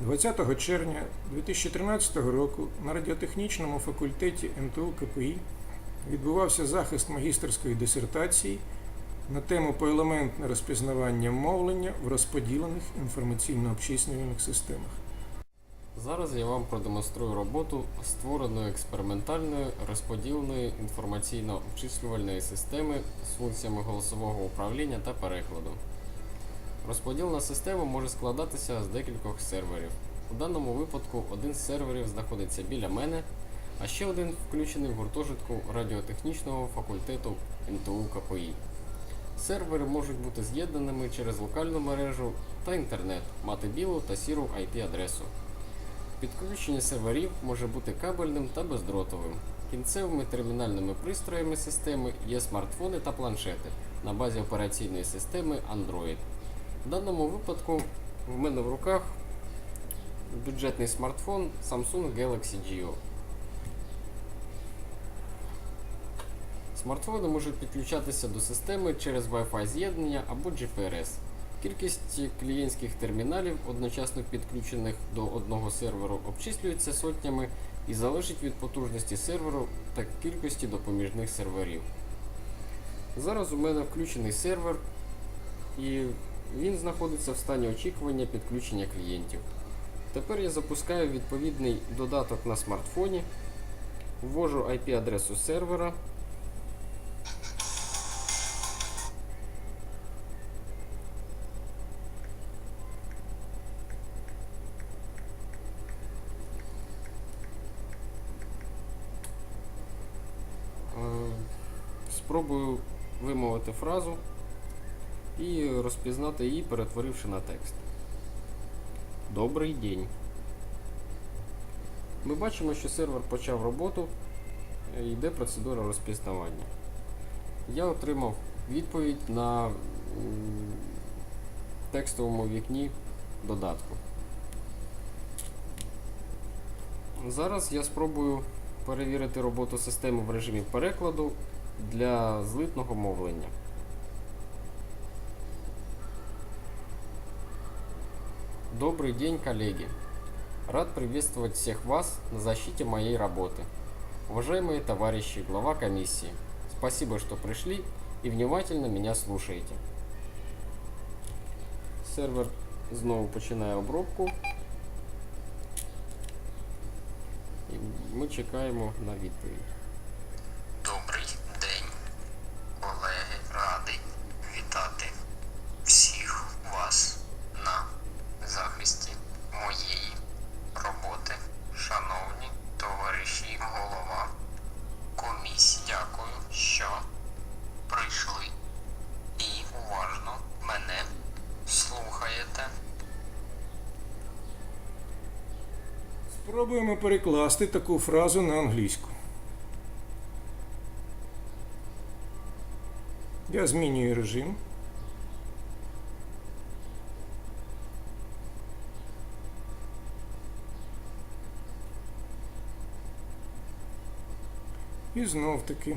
20 червня 2013 року на радіотехнічному факультеті МТУ КПІ відбувався захист магістерської дисертації на тему поелементне розпізнавання мовлення в розподілених інформаційно-обчислювальних системах. Зараз я вам продемонструю роботу створеної експериментальної розподіленої інформаційно-обчислювальної системи з функціями голосового управління та перекладу. Розподілена система може складатися з декількох серверів. У даному випадку один з серверів знаходиться біля мене, а ще один включений в гуртожитку радіотехнічного факультету МТУ КПІ. Сервери можуть бути з'єднаними через локальну мережу та інтернет, мати білу та сіру IP-адресу. Підключення серверів може бути кабельним та бездротовим. Кінцевими термінальними пристроями системи є смартфони та планшети на базі операційної системи Android. В даному випадку в мене в руках бюджетний смартфон Samsung Galaxy Geo. Смартфони можуть підключатися до системи через Wi-Fi з'єднання або GPRS. Кількість клієнтських терміналів, одночасно підключених до одного серверу, обчислюється сотнями і залежить від потужності серверу та кількості допоміжних серверів. Зараз у мене включений сервер, і він знаходиться в стані очікування підключення клієнтів. Тепер я запускаю відповідний додаток на смартфоні, ввожу IP-адресу сервера. Е, Спробую вимовити фразу і розпізнати її, перетворивши на текст. Добрий день. Ми бачимо, що сервер почав роботу, е, йде процедура розпізнавання. Я отримав відповідь на текстовому вікні додатку. Зараз я спробую перевірити роботу системи в режимі перекладу для злитного мовлення. Добрый день, коллеги! Рад приветствовать всех вас на защите моей работы. Уважаемые товарищи, глава комиссии, спасибо, что пришли и внимательно меня слушаете. Сервер знову починає обробку. І ми чекаємо на відповідь. Спробуємо перекласти таку фразу на англійську. Я змінюю режим. І знов таки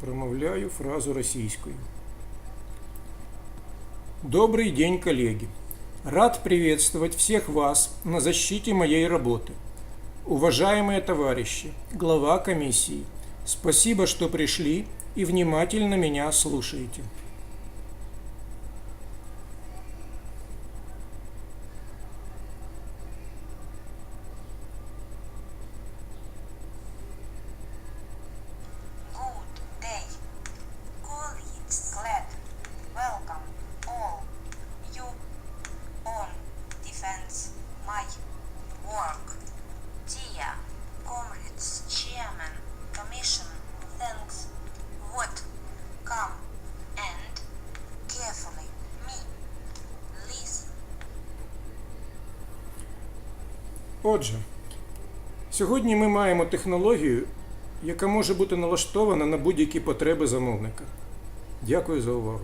промовляю фразу російською. Добрый день, коллеги! Рад приветствовать всех вас на защите моей работы. Уважаемые товарищи, глава комиссии, спасибо, что пришли и внимательно меня слушаете. Отже, сьогодні ми маємо технологію, яка може бути налаштована на будь-які потреби замовника. Дякую за увагу.